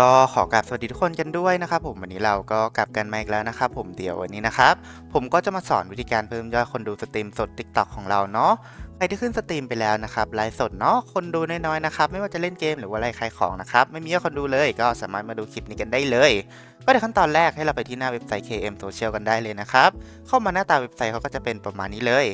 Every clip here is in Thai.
ก็ขอกราบสวัสดีทุกคนกันด้วยนะครับผมวันนี้เราก็กลับกันมาอีกแล้วนะครับผมเดี๋ยววันนี้นะครับผมก็จะมาสอนวิธีการเพิ่มยอดคนดูสตรีมสด TikTok ของเราเนาะใครที่ขึ้นสตรีมไปแล้วนะครับไลฟ์สดเนาะคนดูน้อยๆนะครับไม่ว่าจะเล่นเกมหรือว่าอะไรขายของนะครับไม่มียอดคนดูเลยก็สามารถมาดูคลิปนี้กันได้เลย ก็ในขั้นตอนแรกให้เราไปที่หน้าเว็บไซต์ KM Social กันได้เลยนะครับเข้ามาหน้าตาเว็บไซต์เขาก็จะเป็นประมาณนี้เลย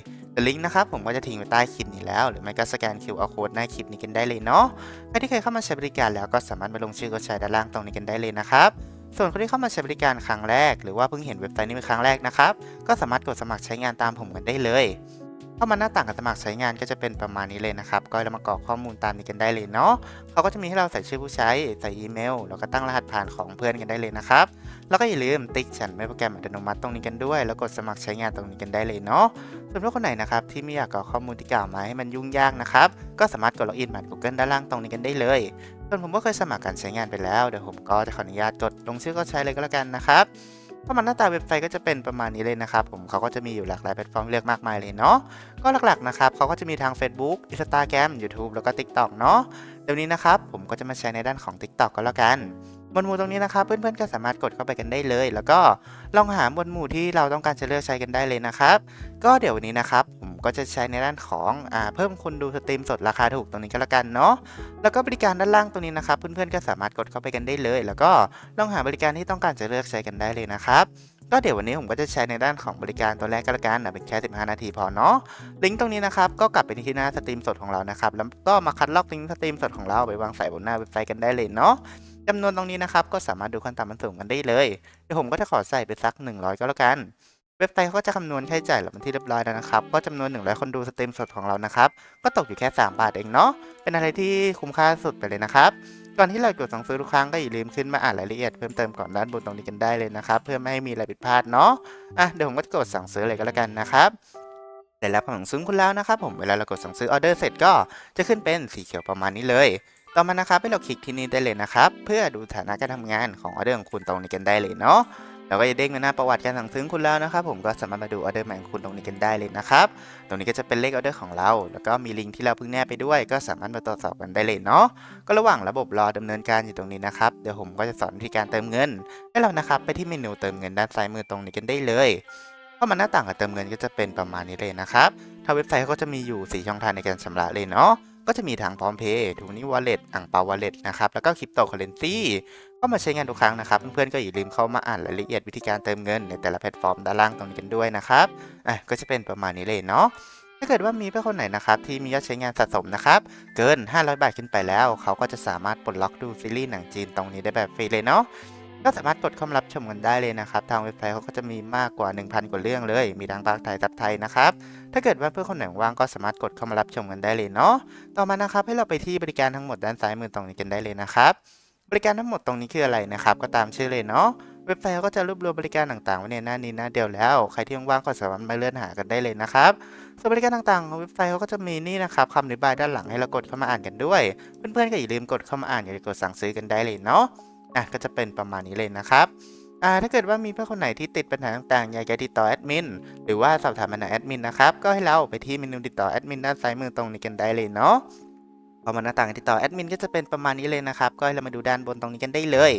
ลิงก์นะครับผมก็จะทิ้งไว้ใต้คลิปนี้แล้ว หรือไม่ก็สแกน QR code หน้าคลิปนี้กันได้เลยเนาะใครที่เคยเข้ามาใช้บริการแล้วก็สามารถมาลงชื่อก็ใช้ด้านล่างตรงนี้กันได้เลยนะครับส่วนคนที่เข้ามาใช้บริการครั้งแรก หรือว่าเพิ่งเห็นเว็บไซต์นี้เป็นครั้งแรกนะครับก็สามารถกดสมัครใช้งานตามผมกันได้เลยเข้ามาหน้าต่างการสมัครใช้งานก็จะเป็นประมาณนี้เลยนะครับ ก็เรามากรอกข้อมูลตามนี้กันได้เลยเนาะเขาก็จะมีให้เราใส่ชื่อผู้ใช้ ใส่อีเมล แล้วก็ตั้งรหัสผ่านของเพื่อนกันได้เลยนะครับ แล้วก็อย่าลืมติ๊กฉันไม่โปรแกรมอัตโนมัติตรงนี้กันด้วย แล้วกดสมัครใช้งานตรงนี้กันได้เลยเนาะส่วนถ้าคนไหนนะครับที่ไม่อยากกรอกข้อมูลที่กล่าวมาให้มันยุ่งยากนะครับก็สามารถกดล็อกอินผ่าน Google ด้านล่างตรงนี้กันได้เลยส่วนผมก็เคยสมัครการใช้งานไปแล้วเดี๋ยวผมก็จะขออนุญาตกดลงชื่อก็ใช้เลยก็แล้วกันนะครับเข้ามาหน้าตาเว็บไซต์ก็จะเป็นประมาณนี้เลยนะครับผมเขาก็จะมีอยู่หลากหลายแพลตฟอร์มเลือกมากมายเลยเนาะก็หลักๆนะครับเขาก็จะมีทาง Facebook Instagram YouTube แล้วก็ TikTok เนาะเดี๋ยวนี้นะครับผมก็จะมาใช้ในด้านของ TikTok ก็แล้วกัน หมวดหมู่ตรงนี้นะครับเพื่อนๆก็สามารถกดเข้าไปกันได้เลย แล้วก็ลองหาหมวดหมู่ที่เราต้องการจะเลือกใช้กันได้เลยนะครับก็เดี๋ยววันนี้นะครับผมก็จะใช้ในด้านของอ่าเพิ่มคนดูสตรีมสดราคาถูกตรงนี้ก็แล้วกันเนาะแล้วก็บริการด้านล่างตรงนี้นะครับเพื่อนๆก็สามารถกดเข้าไปกันได้เลย แล้วก็ลองหาบริการที่ต้องการจะเลือกใช้กันได้เลยนะครับก็เดี๋ยววันนี้ผมก็จะใช้ในด้านของบริการตัวแรกก็แล้วกันนะเป็นแค่ 15 นาทีพอเนาะลิงก์ตรงนี้นะครับก็กลับไปที่หน้าสตรีมสดของเรานะครับแล้วก็มาคัดลอกลิงก์สตรีมสดของเราไปวางใส่บนหน้าเว็บไซต์กันได้เลยเนาะ จำนวนตรงนี้นะครับ ก็สามารถดูขั้นต่ำมันสูงกันได้เลย เดี๋ยวผมก็จะขอใส่ไปสัก 100 ก็แล้วกัน เว็บไซต์เขาก็จะคำนวณค่าใช้จ่ายเราเป็นที่เรียบร้อยแล้วนะครับ ก็จำนวน 100 คนดูสตรีมสดของเรานะครับ ก็ตกอยู่แค่ 3 บาทเองเนาะ เป็นอะไรที่คุ้มค่าสุดไปเลยนะครับ ก่อนที่เรากดสั่งซื้อทุกครั้งก็อย่าลืมขึ้นมาอ่านรายละเอียดเพิ่มเติมก่อนด้านบนตรงนี้กันได้เลยนะครับ เพื่อไม่ให้มีอะไรผิดพลาดเนาะ อะเดี๋ยวผมก็จะกดสั่งซื้อเลยก็แล้วกันนะครับแต่แล้วพอสั่งซื้อคุณแล้วนะครับผม เวลาเรากดสั่งซื้อออเดอร์เสร็จก็จะขึ้นเป็นสีเขียวประมาณนี้เลย ต่อมานะครับให้เราคลิกที่นี่ได้เลยนะครับ เพื่อดูฐานะการทำงานของออเดอร์ของคุณตรงนี้กันได้เลยเนาะเราก็จะเด้งมาหน้าประวัติการสั่งซื้อคุณแล้วนะครับ ผมก็สามารถมาดูออเดอร์ใหม่ของคุณตรงนี้กันได้เลยนะครับ ตรงนี้ก็จะเป็นเลขออเดอร์ของเรา แล้วก็มีลิงก์ที่เราเพิ่งแนบไปด้วย ก็สามารถมาตรวจสอบกันได้เลยเนาะ ก็ระหว่างระบบรอดำเนินการอยู่ตรงนี้นะครับ เดี๋ยวผมก็จะสอนวิธีการเติมเงิน ให้เรานะครับไปที่เมนูเติมเงินด้านซ้ายมือตรงนี้กันได้เลยเข้ามาหน้าต่างการเติมเงินก็จะเป็นประมาณนี้เลยนะครับทาเว็บไซต์เขาก็จะมีอยู่ 4 ช่องทางในการชำระเลยเนาะ ก็จะมีทางพร้อมเพย์ทูนี่วอลเล็ตอ่างเปาวอลเล็ตนะครับ แล้วก็คริปโตเคอเรนซีก็มาใช้งานทุกครั้งนะครับ เพื่อนๆก็อย่าลืมเข้ามาอ่านรายละเอียดวิธีการเติมเงินในแต่ละแพลตฟอร์มด้านล่างตรงนี้กันด้วยนะครับอะก็จะเป็นประมาณนี้เลยเนาะถ้าเกิดว่ามีเพื่อนคนไหนนะครับที่มียอดใช้งานสะสมนะครับ เกิน 500 บาทขึ้นไปแล้ว เขาก็จะสามารถปลดล็อกดูซีรีส์หนังจีนตรงนี้ได้แบบฟรีเลยเนาะก็สามารถกดเข้ามารับชมกันได้เลยนะครับ ทางเว็บไซต์เขาก็จะมีมากกว่า 1,000 กว่าเรื่องเลย มีทั้งภาคไทยซับไทยนะครับ ถ้าเกิดว่าเพื่อนคนไหนว่างก็สามารถกดเข้ามารับชมกันได้เลยเนาะ ต่อมานะครับให้เราไปที่บริการทั้งหมดด้านซ้ายมือตรงนี้กันได้เลยนะครับ บริการทั้งหมดตรงนี้คืออะไรนะครับ ก็ตามชื่อเลยเนาะเว็บไซต์ก็จะรวบรวมบริการต่างๆไว้ในหน้านี้หน้าเดียวแล้ว ใครที่ว่างๆก็สามารถมาเลื่อนหากันได้เลยนะครับส่วนบริการต่างๆของเว็บไซต์เขาก็จะมีนี่นะครับคำอธิบายด้านหลังให้เรากดเข้ามาอ่านกันด้วย เพื่อนๆก็อย่าลืมกดเข้ามาอ่านอย่าลืมกดสั่งซื้อกันได้เลยเนาะอะก็จะเป็นประมาณนี้เลยนะครับ อ่าถ้าเกิดว่ามีเพื่อนคนไหนที่ติดปัญหาต่างๆ อยากจะติดต่อแอดมินหรือว่าสอบถามปัญหาแอดมินนะครับ ก็ให้เราไปที่เมนูติดต่อแอดมินด้านซ้ายมือตรงนี้กันได้เลยเนาะ พอมาหน้าต่างติดต่อแอดมินก็จะเป็นประมาณนี้เลยนะครับ ก็ให้เรามาดูด้านบนตรงนี้กันได้เลย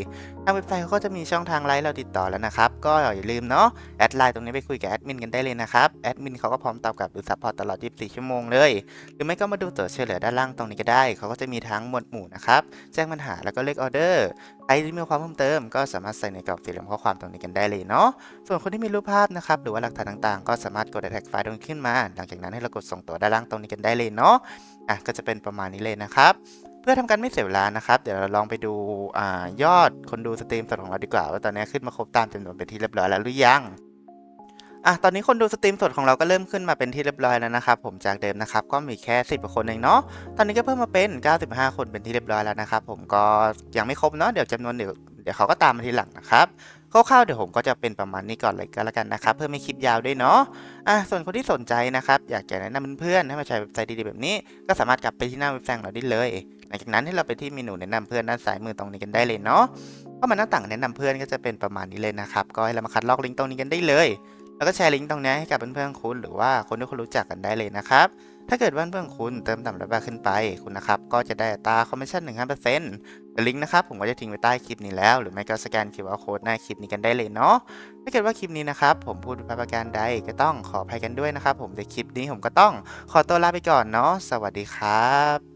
ทางเว็บไซต์เขาก็จะมีช่องทางไลน์เราติดต่อแล้วนะครับ ก็อย่าลืมเนาะแอดไลน์ตรงนี้ไปคุยกับแอดมินกันได้เลยนะครับแอดมินเขาก็พร้อมตอบกลับหรือซัพพอร์ตตลอด 24 ชั่วโมงเลย หรือไม่ก็มาดูตัวช่วยเหลือด้านล่างตรงนี้ก็ได้ เขาก็จะมีทั้งหมวดหมู่นะครับแจ้งปัญหาแล้วก็เลขออเดอร์ใครที่มีความเพิ่มเติม ก็สามารถใส่ในกรอบสี่เหลี่ยมข้อความตรงนี้กันได้เลยเนาะส่วนคนที่มีรูปภาพนะครับหรือว่าหลักฐานต่างๆ ก็สามารถกดแท็กไฟล์ตรงขึ้นมา หลังจากนั้นให้เรากดส่งตัวด้านล่างตรงนี้กันได้เลยเนาะอะก็จะเป็นประมาณนี้เลยนะครับ เพื่อทำการไม่เสียเวลานะครับ เดี๋ยวเราลองไปดูอยอดคนดูสตรีมสดของเราดีกว่าว่าตอนนี้ขึ้นมาครบตามจำนวนเป็นที่เรียบร้อยแล้วหรือยังอะตอนนี้คนดูสตรีมสดของเราก็เริ่มขึ้นมาเป็นที่เรียบร้อยแล้วนะครับผมจากเดิมนะครับก็มีแค่ 10กว่าคนเองเนาะตอนนี้ก็เพิ่มมาเป็น 95 คนเป็นที่เรียบร้อยแล้วนะครับผมก็ยังไม่ครบเนาะเดี๋ยวจำนวนเดี๋ยวเดี๋ยวเขาก็ตามมาทีหลังนะครับ คร่าวๆเดี๋ยวผมก็จะเป็นประมาณนี้ก่อนเลยก็แล้วกันนะครับ เพื่อไม่คลิปยาวด้วยเนาะอะส่วนคนที่สนใจนะครับ อยากจะแนะนำเพื่อนๆให้มาใช้เว็บไซต์ดีๆแบบนี้ ก็สามารถกลับไปที่หน้าเว็บไซต์ของเราได้เลย หลังจากนั้นให้เราไปที่เมนูแนะนำเพื่อนด้านซ้ายมือตรงนี้กันได้เลยเนาะเพรามาหน้าต่างแนะนำเพื่อนก็จะเป็นประมาณนี้เลยนะครับก็ให้เรามาคัดลอกลิงก์ตรงนี้กันได้เลย แล้วก็แชร์ลิงก์ตรงนี้ให้กับเพื่อนๆคุณหรือว่าคนที่คุณรู้จักกันได้เลยนะครับ ถ้าเกิดว่าเพื่อนๆคุณเติมต่ำระบาขึ้นไปคุณนะครับก็จะได้ตาคอมมิชชั่น1-5%ลิงก์นะครับผมก็จะทิ้งไว้ใต้คลิปนี้แล้ว หรือไม่ก็สแกน QR Code หน้าคลิปนี้กันได้เลยเนาะถ้าเกิดว่าคลิปนี้นะครับผมพูดผิดพลาดประการใดก็ต้องขออภัยกันด้วยนะครับ ผมในคลิปนี้ผมก็ต้องขอตัวลาไปก่อนเนาะสวัสดีครับ